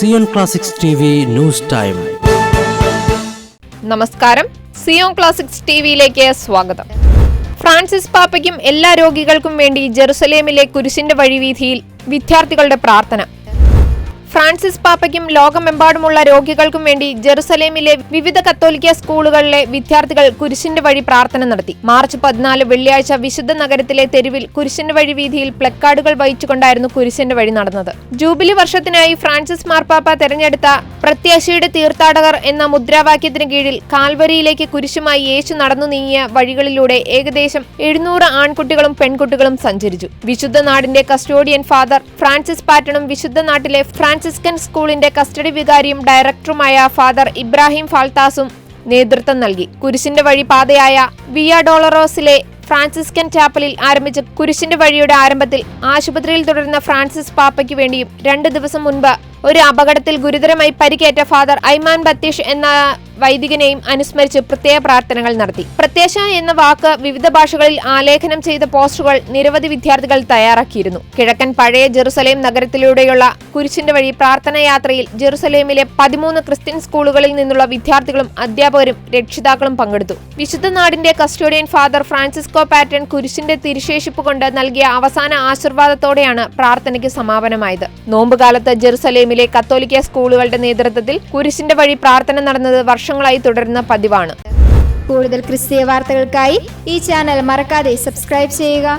Zion Classics T news time നമസ്കാരം. Zion classics ടിവിയിലേക്ക് സ്വാഗതം. ഫ്രാൻസിസ് പാപ്പയ്ക്കും എല്ലാ രോഗികൾക്കും വേണ്ടി ജെറുസലേമിലെ കുരിശിന്റെ വഴിവീഥിയിൽ വിദ്യാർത്ഥികളുടെ പ്രാർത്ഥന. ഫ്രാൻസിസ് പാപ്പയ്ക്കും ലോകമെമ്പാടുമുള്ള രോഗികൾക്കും വേണ്ടി ജെറുസലേമിലെ വിവിധ കത്തോലിക്ക സ്കൂളുകളിലെ വിദ്യാർത്ഥികൾ കുരിശിന്റെ വഴി പ്രാർത്ഥന നടത്തി. മാർച്ച് പതിനാല് വെള്ളിയാഴ്ച വിശുദ്ധ നഗരത്തിലെ തെരുവിൽ കുരിശിന്റെ വഴി വീതിയിൽ പ്ലക്കാർഡുകൾ വഹിച്ചുകൊണ്ടായിരുന്നു കുരിശിന്റെ വഴി നടന്നത്. ജൂബിലി വർഷത്തിനായി ഫ്രാൻസിസ് മാർപ്പാപ്പ തെരഞ്ഞെടുത്ത പ്രത്യാശയുടെ തീർത്ഥാടകർ എന്ന മുദ്രാവാക്യത്തിന് കീഴിൽ കാൽവരിയിലേക്ക് കുരിശുമായി യേശു നടന്നു നീങ്ങിയ വഴികളിലൂടെ ഏകദേശം എഴുന്നൂറ് ആൺകുട്ടികളും പെൺകുട്ടികളും സഞ്ചരിച്ചു. വിശുദ്ധ നാടിന്റെ കസ്റ്റോഡിയൻ ഫാദർ ഫ്രാൻസിസ് പാറ്റണും വിശുദ്ധ നാട്ടിലെ ഫ്രാൻസിസ്കൻ സ്കൂളിന്റെ കസ്റ്റഡി വികാരിയും ഡയറക്ടറുമായ ഫാദർ ഇബ്രാഹിം ഫാൽത്താസും നേതൃത്വം നൽകി. കുരിശിന്റെ വഴി പാതയായ വിയ ഡോളറോസിലെ ഫ്രാൻസിസ്കൻ ചാപ്പലിൽ ആരംഭിച്ച കുരിശിന്റെ വഴിയുടെ ആരംഭത്തിൽ ആശുപത്രിയിൽ തുടരുന്ന ഫ്രാൻസിസ് പാപ്പയ്ക്ക് വേണ്ടിയും രണ്ട് ദിവസം മുൻപ് ഒരു അപകടത്തിൽ ഗുരുതരമായി പരിക്കേറ്റ ഫാദർ ഐമാൻ ബത്തീഷ് എന്ന വൈദികനെയും അനുസ്മരിച്ച് പ്രത്യേക പ്രാർത്ഥനകൾ നടത്തി. പ്രത്യാശ എന്ന വാക്ക് വിവിധ ഭാഷകളിൽ ആലേഖനം ചെയ്ത പോസ്റ്ററുകൾ നിരവധി വിദ്യാർത്ഥികൾ തയ്യാറാക്കിയിരുന്നു. കിഴക്കൻ പഴയ ജെറുസലേം നഗരത്തിലൂടെയുള്ള കുരിശിന്റെ വഴി പ്രാർത്ഥനയാത്രയിൽ ജെറുസലേമിലെ പതിമൂന്ന് ക്രിസ്ത്യൻ സ്കൂളുകളിൽ നിന്നുള്ള വിദ്യാർത്ഥികളും അധ്യാപകരും രക്ഷിതാക്കളും പങ്കെടുത്തു. വിശുദ്ധ നാടിന്റെ കസ്റ്റോഡിയൻ ഫാദർ ഫ്രാൻസിസ്കോ പാറ്റൺ കുരിശിന്റെ തിരുശേഷിപ്പ് കൊണ്ട് നൽകിയ അവസാന ആശീർവാദത്തോടെയാണ് പ്രാർത്ഥനയ്ക്ക് സമാപനമായത്. നോമ്പുകാലത്ത് ജെറുസലേമിലെ കത്തോലിക്ക സ്കൂളുകളുടെ നേതൃത്വത്തിൽ കുരിശിന്റെ വഴി പ്രാർത്ഥന നടന്നത് വർഷങ്ങളായി തുടരുന്ന പതിവാണ്. കൂടുതൽ ക്രിസ്തീയ വാർത്തകൾക്കായി ഈ ചാനൽ മറക്കാതെ സബ്സ്ക്രൈബ് ചെയ്യുക.